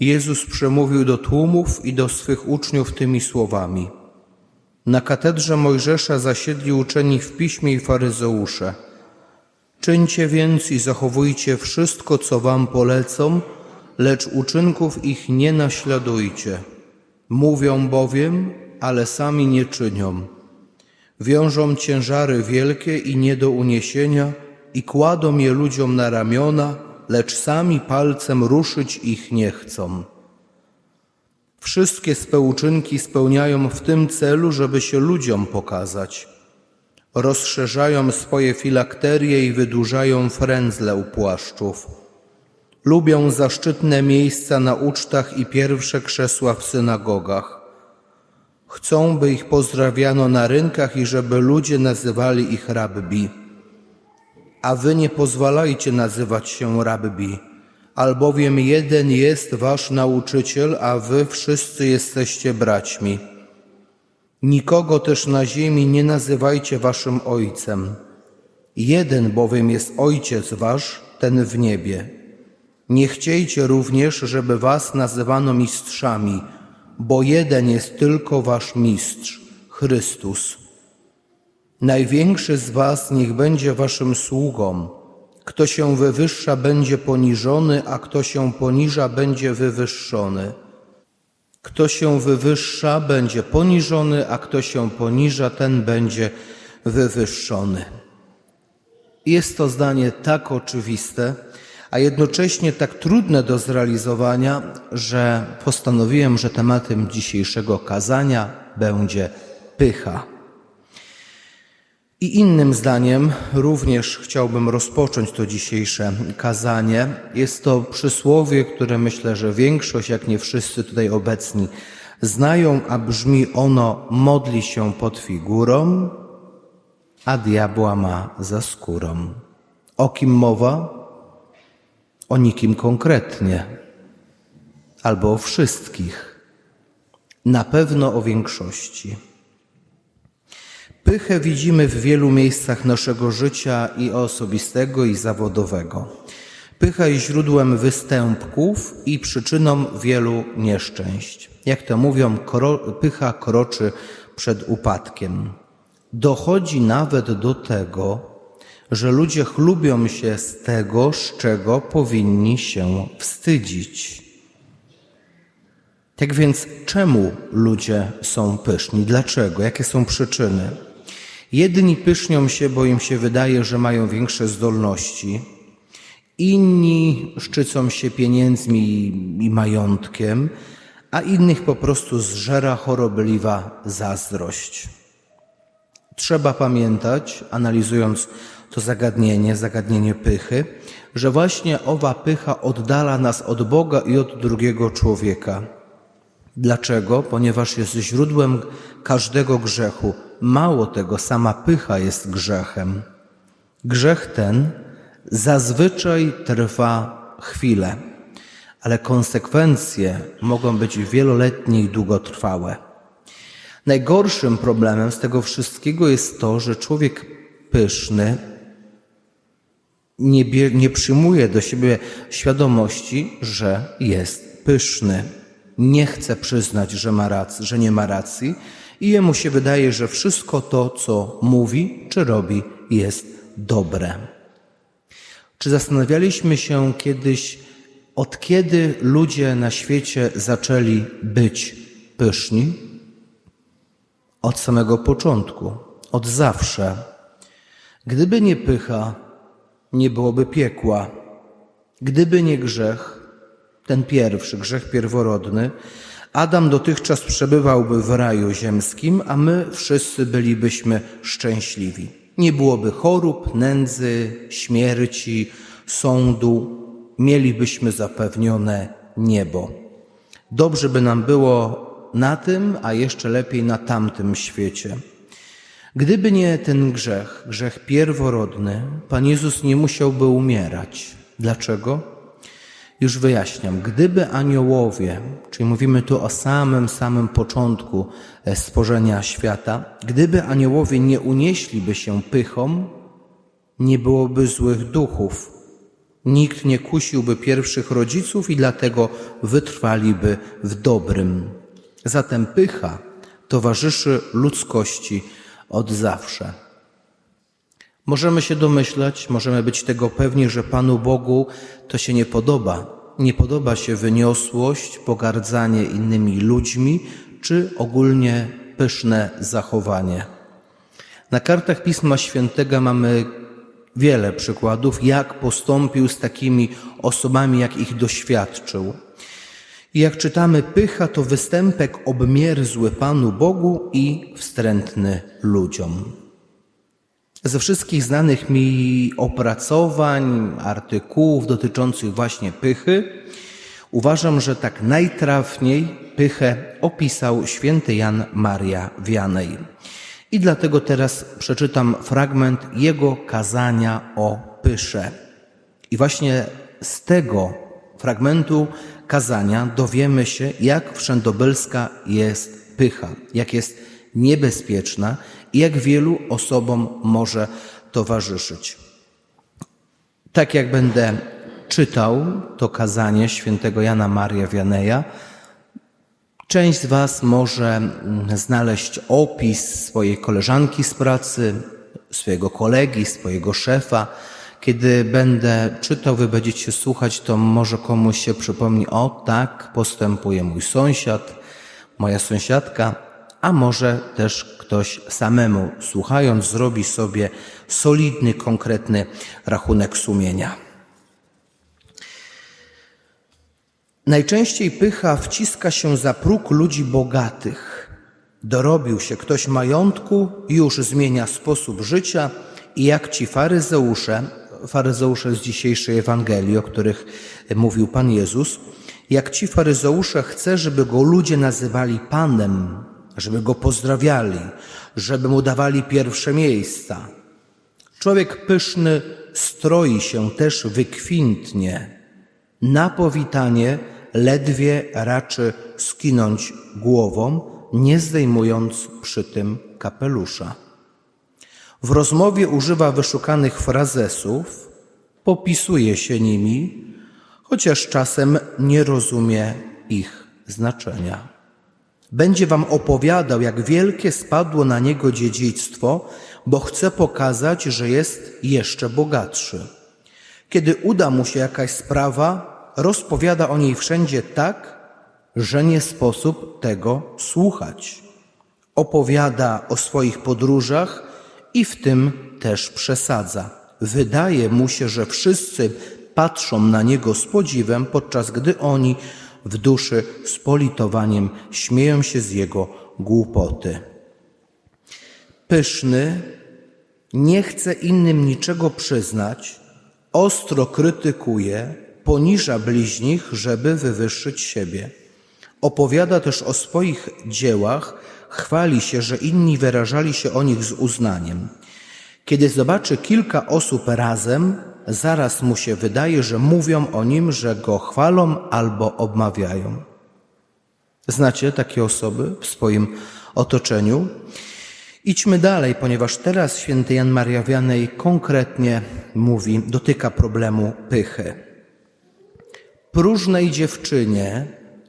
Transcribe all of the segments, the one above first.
Jezus przemówił do tłumów i do swych uczniów tymi słowami. Na katedrze Mojżesza zasiedli uczeni w piśmie i faryzeusze. Czyńcie więc i zachowujcie wszystko, co wam polecą, lecz uczynków ich nie naśladujcie. Mówią bowiem, ale sami nie czynią. Wiążą ciężary wielkie i nie do uniesienia i kładą je ludziom na ramiona, lecz sami palcem ruszyć ich nie chcą. Wszystkie swe uczynki spełniają w tym celu, żeby się ludziom pokazać. Rozszerzają swoje filakterie i wydłużają frędzle u płaszczów. Lubią zaszczytne miejsca na ucztach i pierwsze krzesła w synagogach. Chcą, by ich pozdrawiano na rynkach i żeby ludzie nazywali ich rabbi. A wy nie pozwalajcie nazywać się rabbi, albowiem jeden jest wasz nauczyciel, a wy wszyscy jesteście braćmi. Nikogo też na ziemi nie nazywajcie waszym ojcem. Jeden bowiem jest ojciec wasz, ten w niebie. Nie chciejcie również, żeby was nazywano mistrzami, bo jeden jest tylko wasz mistrz, Chrystus. Największy z was niech będzie waszym sługą. Kto się wywyższa, będzie poniżony, a kto się poniża, będzie wywyższony. Kto się wywyższa, będzie poniżony, a kto się poniża, ten będzie wywyższony. Jest to zdanie tak oczywiste, a jednocześnie tak trudne do zrealizowania, że postanowiłem, że tematem dzisiejszego kazania będzie pycha. I innym zdaniem również chciałbym rozpocząć to dzisiejsze kazanie. Jest to przysłowie, które myślę, że większość, jak nie wszyscy tutaj obecni, znają, a brzmi ono: modli się pod figurą, a diabła ma za skórą. O kim mowa? O nikim konkretnie, albo o wszystkich, na pewno o większości. Pychę widzimy w wielu miejscach naszego życia i osobistego, i zawodowego. Pycha jest źródłem występków i przyczyną wielu nieszczęść. Jak to mówią, kro, pycha kroczy przed upadkiem. Dochodzi nawet do tego, że ludzie chlubią się z tego, z czego powinni się wstydzić. Tak więc, czemu ludzie są pyszni? Dlaczego? Jakie są przyczyny? Jedni pysznią się, bo im się wydaje, że mają większe zdolności, inni szczycą się pieniędzmi i majątkiem, a innych po prostu zżera chorobliwa zazdrość. Trzeba pamiętać, analizując to zagadnienie, zagadnienie pychy, że właśnie owa pycha oddala nas od Boga i od drugiego człowieka. Dlaczego? Ponieważ jest źródłem każdego grzechu. Mało tego, sama pycha jest grzechem. Grzech ten zazwyczaj trwa chwilę, ale konsekwencje mogą być wieloletnie i długotrwałe. Najgorszym problemem z tego wszystkiego jest to, że człowiek pyszny nie, nie przyjmuje do siebie świadomości, że jest pyszny. Nie chce przyznać, że, ma rac, że nie ma racji i jemu się wydaje, że wszystko to, co mówi czy robi, jest dobre. Czy zastanawialiśmy się kiedyś, od kiedy ludzie na świecie zaczęli być pyszni? Od samego początku, od zawsze. Gdyby nie pycha, nie byłoby piekła. Gdyby nie grzech, ten pierwszy, grzech pierworodny, Adam dotychczas przebywałby w raju ziemskim, a my wszyscy bylibyśmy szczęśliwi. Nie byłoby chorób, nędzy, śmierci, sądu, mielibyśmy zapewnione niebo. Dobrze by nam było na tym, a jeszcze lepiej na tamtym świecie. Gdyby nie ten grzech, grzech pierworodny, Pan Jezus nie musiałby umierać. Dlaczego? Już wyjaśniam. Gdyby aniołowie, czyli mówimy tu o samym, samym początku e, stworzenia świata, gdyby aniołowie nie unieśliby się pychą, nie byłoby złych duchów, Nikt nie kusiłby pierwszych rodziców i dlatego wytrwaliby w dobrym. Zatem pycha towarzyszy ludzkości od zawsze. Możemy się domyślać, możemy być tego pewni, że Panu Bogu to się nie podoba. Nie podoba się wyniosłość, pogardzanie innymi ludźmi czy ogólnie pyszne zachowanie. Na kartach Pisma Świętego mamy wiele przykładów, jak postąpił z takimi osobami, jak ich doświadczył. I jak czytamy, pycha to występek obmierzły Panu Bogu i wstrętny ludziom. Ze wszystkich znanych mi opracowań, artykułów dotyczących właśnie pychy, uważam, że tak najtrafniej pychę opisał święty Jan Maria Wianej. I dlatego teraz przeczytam fragment jego kazania o pysze. I właśnie z tego fragmentu kazania dowiemy się, jak wszędobylska jest pycha, jak jest niebezpieczna jak wielu osobom może towarzyszyć. Tak jak będę czytał to kazanie świętego Jana Maria Wianeja, część z Was może mm, znaleźć opis swojej koleżanki z pracy, swojego kolegi, swojego szefa. Kiedy będę czytał, wy będziecie słuchać, to może komuś się przypomni, o tak postępuje mój sąsiad, moja sąsiadka, a może też ktoś samemu, słuchając, zrobi sobie solidny, konkretny rachunek sumienia. Najczęściej pycha wciska się za próg ludzi bogatych. Dorobił się ktoś majątku, już zmienia sposób życia i jak ci faryzeusze, faryzeusze z dzisiejszej Ewangelii, o których mówił Pan Jezus, jak ci faryzeusze chce, żeby go ludzie nazywali Panem, żeby go pozdrawiali, żeby mu dawali pierwsze miejsca. Człowiek pyszny stroi się też wykwintnie. Na powitanie ledwie raczy skinąć głową, nie zdejmując przy tym kapelusza. W rozmowie używa wyszukanych frazesów, popisuje się nimi, chociaż czasem nie rozumie ich znaczenia. Będzie wam opowiadał, jak wielkie spadło na niego dziedzictwo, bo chce pokazać, że jest jeszcze bogatszy. Kiedy uda mu się jakaś sprawa, rozpowiada o niej wszędzie tak, że nie sposób tego słuchać. Opowiada o swoich podróżach i w tym też przesadza. Wydaje mu się, że wszyscy patrzą na niego z podziwem, podczas gdy oni w duszy z politowaniem śmieją się z jego głupoty. Pyszny nie chce innym niczego przyznać, ostro krytykuje, poniża bliźnich, żeby wywyższyć siebie. Opowiada też o swoich dziełach, chwali się, że inni wyrażali się o nich z uznaniem. Kiedy zobaczy kilka osób razem, zaraz mu się wydaje, że mówią o nim, że go chwalą albo obmawiają. Znacie takie osoby w swoim otoczeniu? Idźmy dalej, ponieważ teraz święty Jan Maria Wianej konkretnie mówi, dotyka problemu pychy. Próżnej dziewczynie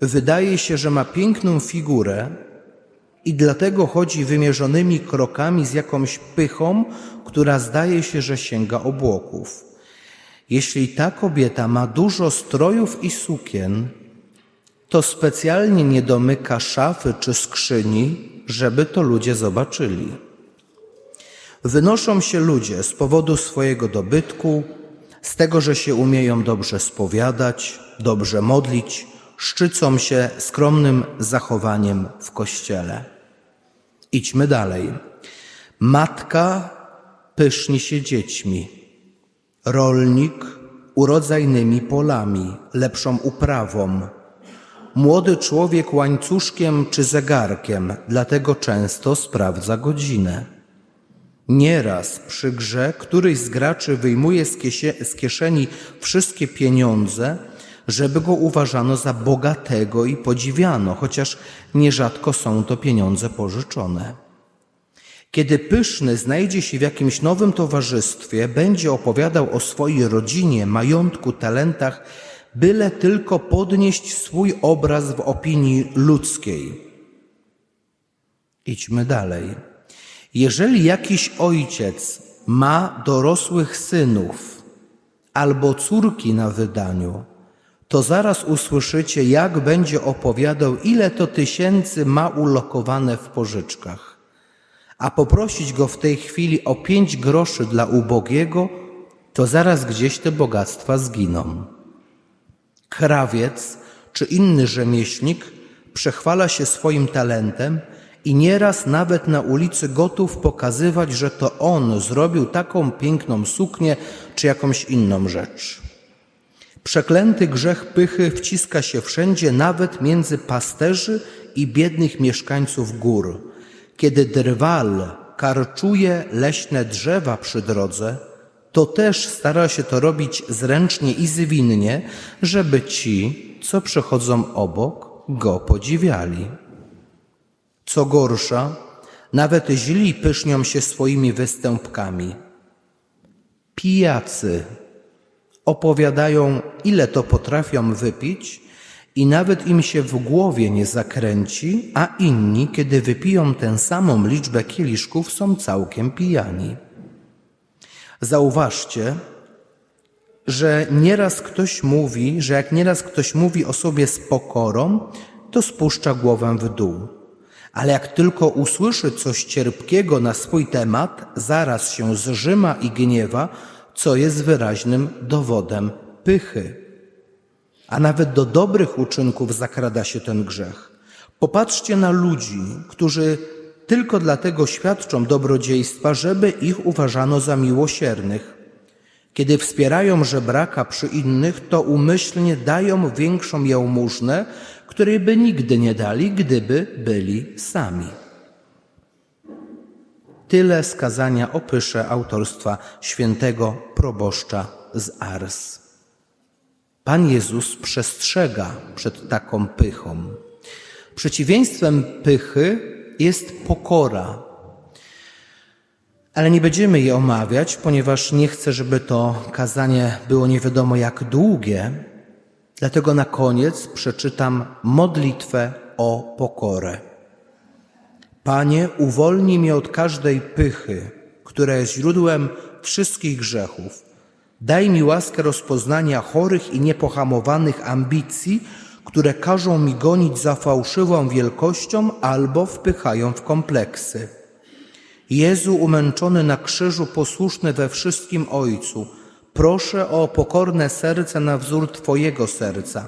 wydaje się, że ma piękną figurę i dlatego chodzi wymierzonymi krokami z jakąś pychą, która zdaje się, że sięga obłoków. Jeśli ta kobieta ma dużo strojów i sukien, to specjalnie nie domyka szafy czy skrzyni, żeby to ludzie zobaczyli. Wynoszą się ludzie z powodu swojego dobytku, z tego, że się umieją dobrze spowiadać, dobrze modlić, szczycą się skromnym zachowaniem w kościele. Idźmy dalej. Matka pyszni się dziećmi, rolnik urodzajnymi polami, lepszą uprawą, młody człowiek łańcuszkiem czy zegarkiem, dlatego często sprawdza godzinę. Nieraz przy grze któryś z graczy wyjmuje z, kieszeni wszystkie pieniądze, żeby go uważano za bogatego i podziwiano, chociaż nierzadko są to pieniądze pożyczone. Kiedy pyszny znajdzie się w jakimś nowym towarzystwie, będzie opowiadał o swojej rodzinie, majątku, talentach, byle tylko podnieść swój obraz w opinii ludzkiej. Idźmy dalej. Jeżeli jakiś ojciec ma dorosłych synów albo córki na wydaniu, to zaraz usłyszycie, jak będzie opowiadał, ile to tysięcy ma ulokowane w pożyczkach. A poprosić go w tej chwili o pięć groszy dla ubogiego, to zaraz gdzieś te bogactwa zginą. Krawiec czy inny rzemieślnik przechwala się swoim talentem i nieraz nawet na ulicy gotów pokazywać, że to on zrobił taką piękną suknię czy jakąś inną rzecz. Przeklęty grzech pychy wciska się wszędzie, nawet między pasterzy i biednych mieszkańców gór. Kiedy drwal karczuje leśne drzewa przy drodze, to też stara się to robić zręcznie i zwinnie, żeby ci, co przechodzą obok, go podziwiali. Co gorsza, nawet źli pysznią się swoimi występkami. Pijacy opowiadają, ile to potrafią wypić, i nawet im się w głowie nie zakręci, a inni, kiedy wypiją tę samą liczbę kieliszków, są całkiem pijani. Zauważcie, że nieraz ktoś mówi, że jak nieraz ktoś mówi o sobie z pokorą, to spuszcza głowę w dół. Ale jak tylko usłyszy coś cierpkiego na swój temat, zaraz się zrzyma i gniewa, co jest wyraźnym dowodem pychy. A nawet do dobrych uczynków zakrada się ten grzech. Popatrzcie na ludzi, którzy tylko dlatego świadczą dobrodziejstwa, żeby ich uważano za miłosiernych. Kiedy wspierają żebraka przy innych, to umyślnie dają większą jałmużnę, której by nigdy nie dali, gdyby byli sami. Tyle skazania o pysze autorstwa świętego proboszcza z Ars. Pan Jezus przestrzega przed taką pychą. Przeciwieństwem pychy jest pokora. Ale nie będziemy je omawiać, ponieważ nie chcę, żeby to kazanie było nie wiadomo jak długie. Dlatego na koniec przeczytam modlitwę o pokorę. Panie, uwolnij mnie od każdej pychy, która jest źródłem wszystkich grzechów. Daj mi łaskę rozpoznania chorych i niepohamowanych ambicji, które każą mi gonić za fałszywą wielkością albo wpychają w kompleksy. Jezu umęczony na krzyżu, posłuszny we wszystkim Ojcu, proszę o pokorne serce na wzór Twojego serca.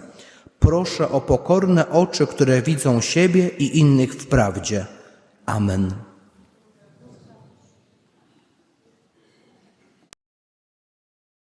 Proszę o pokorne oczy, które widzą siebie i innych w prawdzie. Amen.